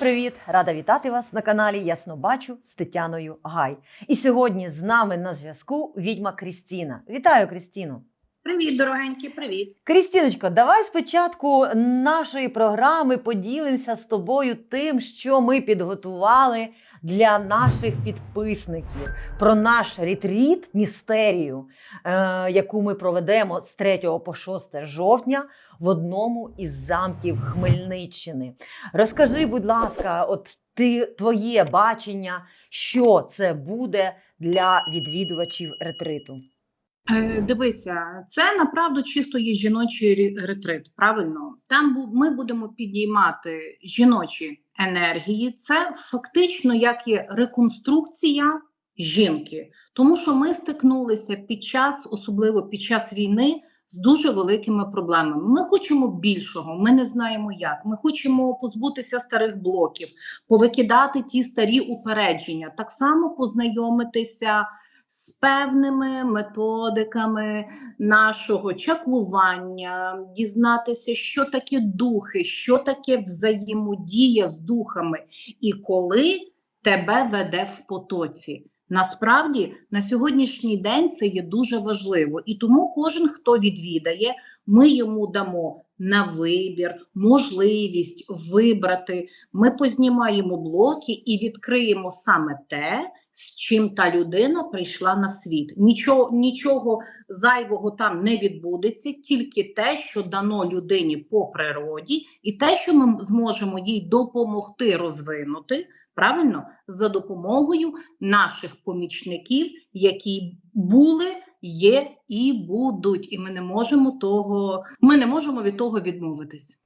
привіт! Рада вітати вас на каналі Ясно Бачу з Тетяною Гай. І сьогодні з нами на зв'язку відьма Крістіна. Вітаю, Крістіну! Привіт, дорогенькі, привіт. Крістіночко, давай спочатку нашої програми поділимося з тобою тим, що ми підготували для наших підписників про наш ретріт містерію, е, яку ми проведемо з 3 по 6 жовтня в одному із замків Хмельниччини. Розкажи, будь ласка, от ти твоє бачення, що це буде для відвідувачів ретриту. Е, дивися, це направду чисто є жіночий ретрит. Правильно, там ми будемо підіймати жіночі енергії. Це фактично як є реконструкція жінки, тому що ми стикнулися під час, особливо під час війни. З дуже великими проблемами. Ми хочемо більшого, ми не знаємо як. Ми хочемо позбутися старих блоків, повикидати ті старі упередження, так само познайомитися з певними методиками нашого чаклування, дізнатися, що таке духи, що таке взаємодія з духами, і коли тебе веде в потоці. Насправді на сьогоднішній день це є дуже важливо, і тому кожен, хто відвідає, ми йому дамо на вибір, можливість вибрати. Ми познімаємо блоки і відкриємо саме те, з чим та людина прийшла на світ. Нічого, нічого зайвого там не відбудеться, тільки те, що дано людині по природі, і те, що ми зможемо їй допомогти розвинути. Правильно, за допомогою наших помічників, які були, є і будуть, і ми не можемо того, ми не можемо від того відмовитись.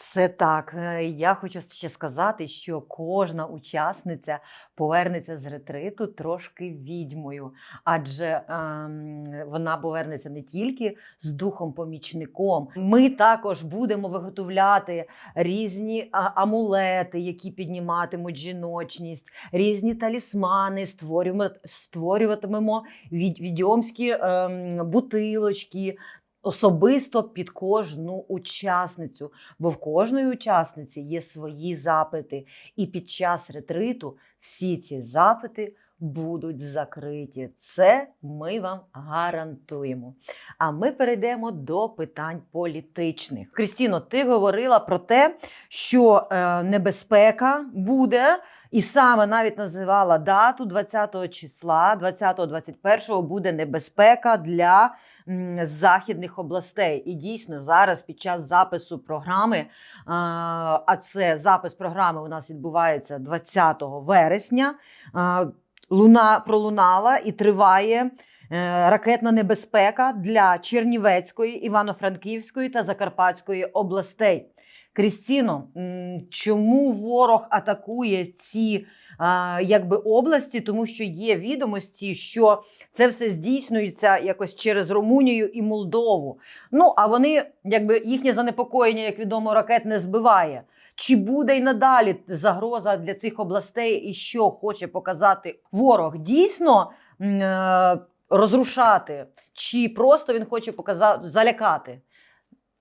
Це так. Е, Я хочу ще сказати, що кожна учасниця повернеться з ретриту трошки відьмою, адже ем, вона повернеться не тільки з духом-помічником. Ми також будемо виготовляти різні амулети, які підніматимуть жіночність, різні талісмани, створюватимемо від, відьомські ем, бутилочки. Особисто під кожну учасницю, бо в кожної учасниці є свої запити, і під час ретриту всі ці запити будуть закриті. Це ми вам гарантуємо. А ми перейдемо до питань політичних. Крістіно, ти говорила про те, що е, небезпека буде, і саме навіть називала дату 20 числа, 20-21 буде небезпека для західних областей. І дійсно зараз під час запису програми, а, це запис програми у нас відбувається 20 вересня. Луна пролунала і триває е, ракетна небезпека для Чернівецької, Івано-Франківської та Закарпатської областей. Крістіно, чому ворог атакує ці якби області? Тому що є відомості, що це все здійснюється якось через Румунію і Молдову. Ну а вони, якби їхнє занепокоєння, як відомо, ракет не збиває. Чи буде й надалі загроза для цих областей, і що хоче показати ворог? Дійсно е, розрушати, чи просто він хоче показати залякати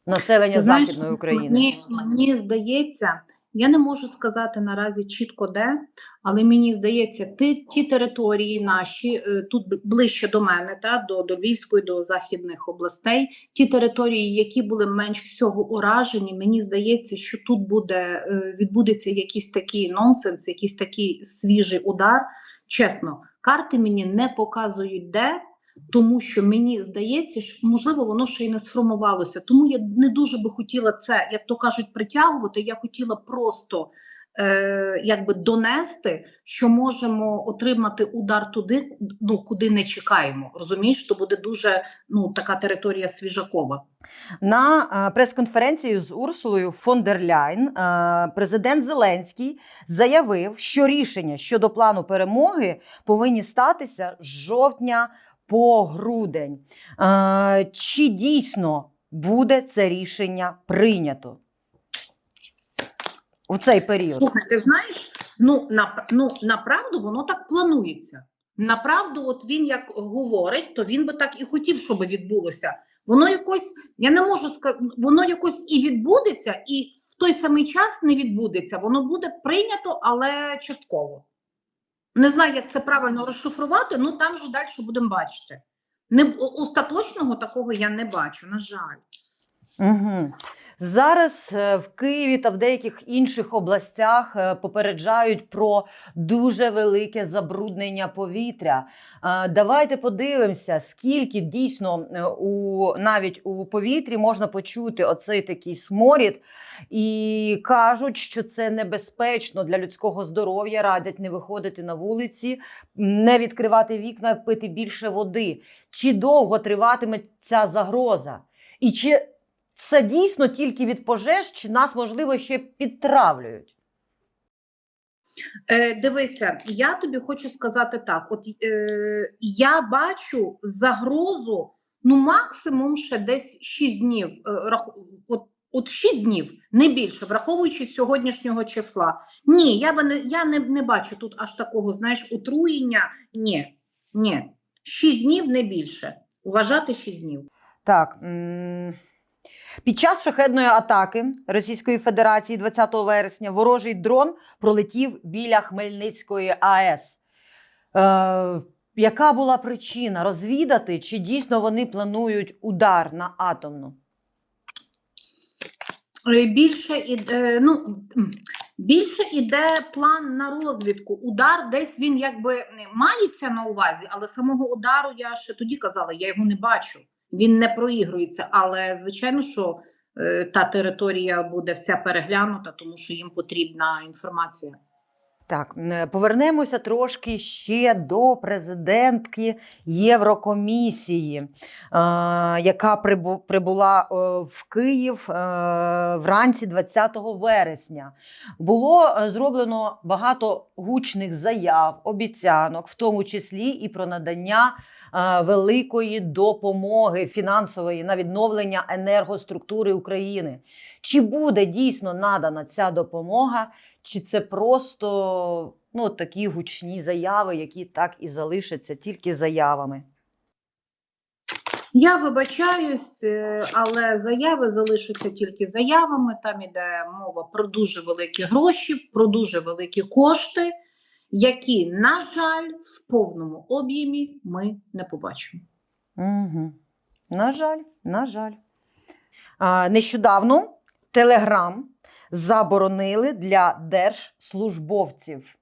населення Ти знаєш, Західної України? Мені, мені здається, я не можу сказати наразі чітко де, але мені здається, ті, ті території наші е, тут ближче до мене, та до, до Львівської, до західних областей, ті території, які були менш всього уражені, мені здається, що тут буде е, відбудеться якийсь такий нонсенс, якийсь такий свіжий удар. Чесно, карти мені не показують де. Тому що мені здається, що можливо воно ще й не сформувалося. Тому я не дуже би хотіла це, як то кажуть, притягувати. Я хотіла просто е, якби донести, що можемо отримати удар туди, ну куди не чекаємо. Розумієш, то буде дуже ну така територія свіжакова. На е, прес-конференції з Урсулою фон дер Ляйн е, президент Зеленський заявив, що рішення щодо плану перемоги повинні статися жовтня по грудень. Чи дійсно буде це рішення прийнято у цей період? Слухай, ти знаєш, ну на ну направду воно так планується. Направду, от він як говорить, то він би так і хотів, щоб відбулося. Воно якось, я не можу сказати, воно якось і відбудеться, і в той самий час не відбудеться. Воно буде прийнято, але частково. Не знаю, як це правильно розшифрувати, ну там вже далі будемо бачити. Не остаточного такого я не бачу, на жаль. Угу. Зараз е, в Києві та в деяких інших областях е, попереджають про дуже велике забруднення повітря. Е, Давайте подивимося, скільки дійсно у навіть у повітрі можна почути оцей такий сморід, і кажуть, що це небезпечно для людського здоров'я. Радять не виходити на вулиці, не відкривати вікна, пити більше води. Чи довго триватиме ця загроза? І чи це дійсно тільки від пожеж, чи нас, можливо, ще підтравлюють? Е, дивися, я тобі хочу сказати так: от е, я бачу загрозу, ну максимум ще десь 6 днів. Е, от, от 6 днів, не більше, враховуючи сьогоднішнього числа. Ні, я би не я не, не бачу тут аж такого, знаєш, отруєння. Ні, ні. 6 днів не більше. Вважати 6 днів. Так. м, Під час шахедної атаки Російської Федерації 20 вересня ворожий дрон пролетів біля Хмельницької АЕС. Е, яка була причина розвідати, чи дійсно вони планують удар на атомну? Е, Більше іде, ну, більше іде план на розвідку. Удар десь він якби мається на увазі, але самого удару я ще тоді казала, я його не бачу. Він не проігрується. Але звичайно, що е, та територія буде вся переглянута, тому що їм потрібна інформація. Так, е, повернемося трошки ще до президентки Єврокомісії, е, яка прибула е, в Київ вранці 20 вересня. Було зроблено багато гучних заяв, обіцянок, в тому числі і про надання великої допомоги фінансової на відновлення енергоструктури України. Чи буде дійсно надана ця допомога? Чи це просто ну, такі гучні заяви, які так і залишаться тільки заявами? Я вибачаюсь, е, але заяви залишаться тільки заявами. Там іде мова про дуже великі гроші, про дуже великі кошти, які, на жаль, в повному об'ємі ми не побачимо. Угу. На жаль, на жаль. А, нещодавно Телеграм заборонили для держслужбовців.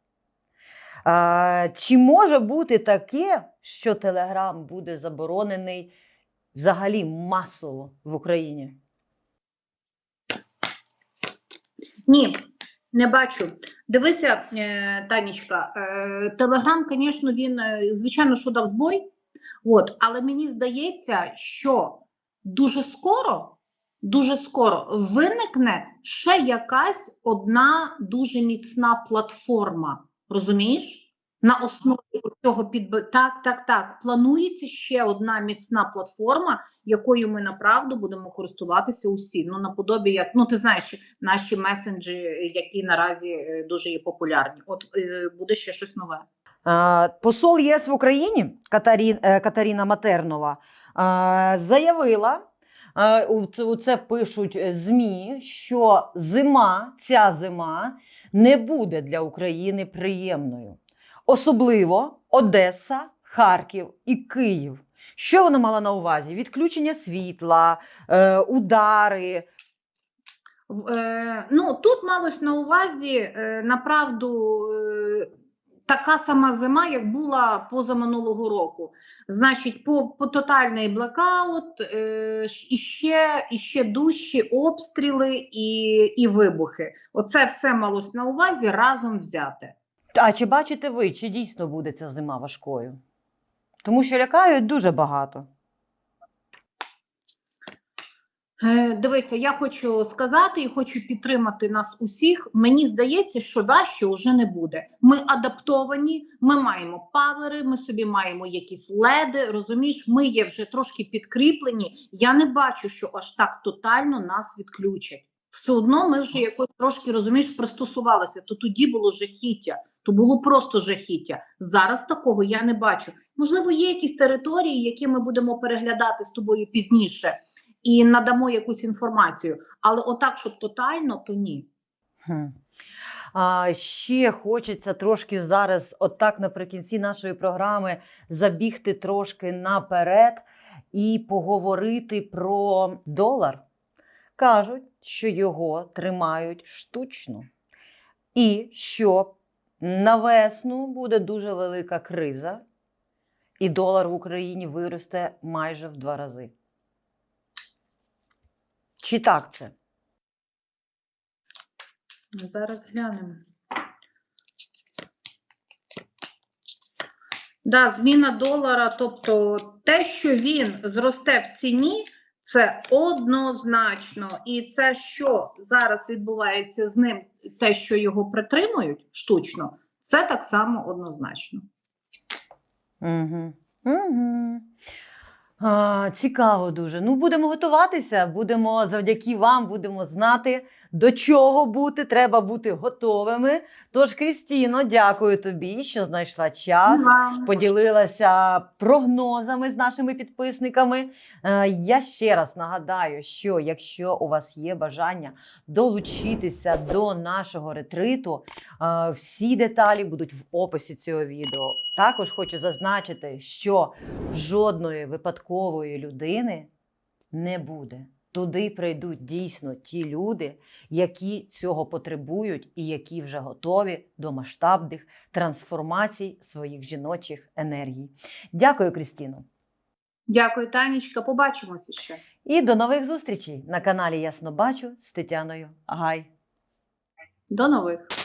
Чи може бути таке, що Телеграм буде заборонений взагалі масово в Україні? Ні, не бачу. Дивися, е, Танечка, е, Телеграм, звісно, він, е, звичайно, що дав збой, от, але мені здається, що дуже скоро, дуже скоро виникне ще якась одна дуже міцна платформа. Розумієш? На основі цього підб... Так, так, так. Планується ще одна міцна платформа, якою ми направду будемо користуватися усі. Ну, наподобі, як ну ти знаєш, наші месенджі, які наразі е, дуже є популярні. От е, буде ще щось нове. Посол ЄС в Україні Катарі- е, Катерина Матернова заявила, у це, пишуть е, ЗМІ, що зима, ця зима не буде для України приємною. Особливо Одеса, Харків і Київ. Що вона мала на увазі? Відключення світла, е, удари. Е, ну тут малось на увазі направду така сама зима, як була позаминулого року. Значить, по, по тотальний блекаут, е, і ще дужчі обстріли і, і вибухи. Оце все малось на увазі разом взяти. А чи бачите ви, чи дійсно буде ця зима важкою? Тому що лякають дуже багато. Е, Дивися, я хочу сказати і хочу підтримати нас усіх. Мені здається, що важче вже не буде. Ми адаптовані, ми маємо павери, ми собі маємо якісь леди. Розумієш, ми є вже трошки підкріплені. Я не бачу, що аж так тотально нас відключать. Все одно ми вже якось трошки розумієш, пристосувалися. То тоді було жахіття, то було просто жахіття. Зараз такого я не бачу. Можливо, є якісь території, які ми будемо переглядати з тобою пізніше. І надамо якусь інформацію. Але отак, щоб тотально, то ні. А, ще хочеться трошки зараз, отак наприкінці нашої програми, забігти трошки наперед і поговорити про долар. Кажуть, що його тримають штучно. І що на весну буде дуже велика криза, і долар в Україні виросте майже в два рази. Чи так це? Ми зараз глянемо. Да, зміна долара, тобто те, що він зросте в ціні, це однозначно. І це, що зараз відбувається з ним, те, що його притримують штучно, це так само однозначно. Угу. Угу. А, цікаво дуже. Ну, будемо готуватися. Будемо завдяки вам будемо знати, до чого бути. Треба бути готовими. Тож, Крістіно, дякую тобі, що знайшла час. Поділилася прогнозами з нашими підписниками. Е, Я ще раз нагадаю, що якщо у вас є бажання долучитися до нашого ретриту, е, всі деталі будуть в описі цього відео. Також хочу зазначити, що жодної випадкової людини не буде. Туди прийдуть дійсно ті люди, які цього потребують і які вже готові до масштабних трансформацій своїх жіночих енергій. Дякую, Крістіно. Дякую, Танічка. Побачимося ще. І до нових зустрічей на каналі Ясно Бачу з Тетяною Гай. До нових.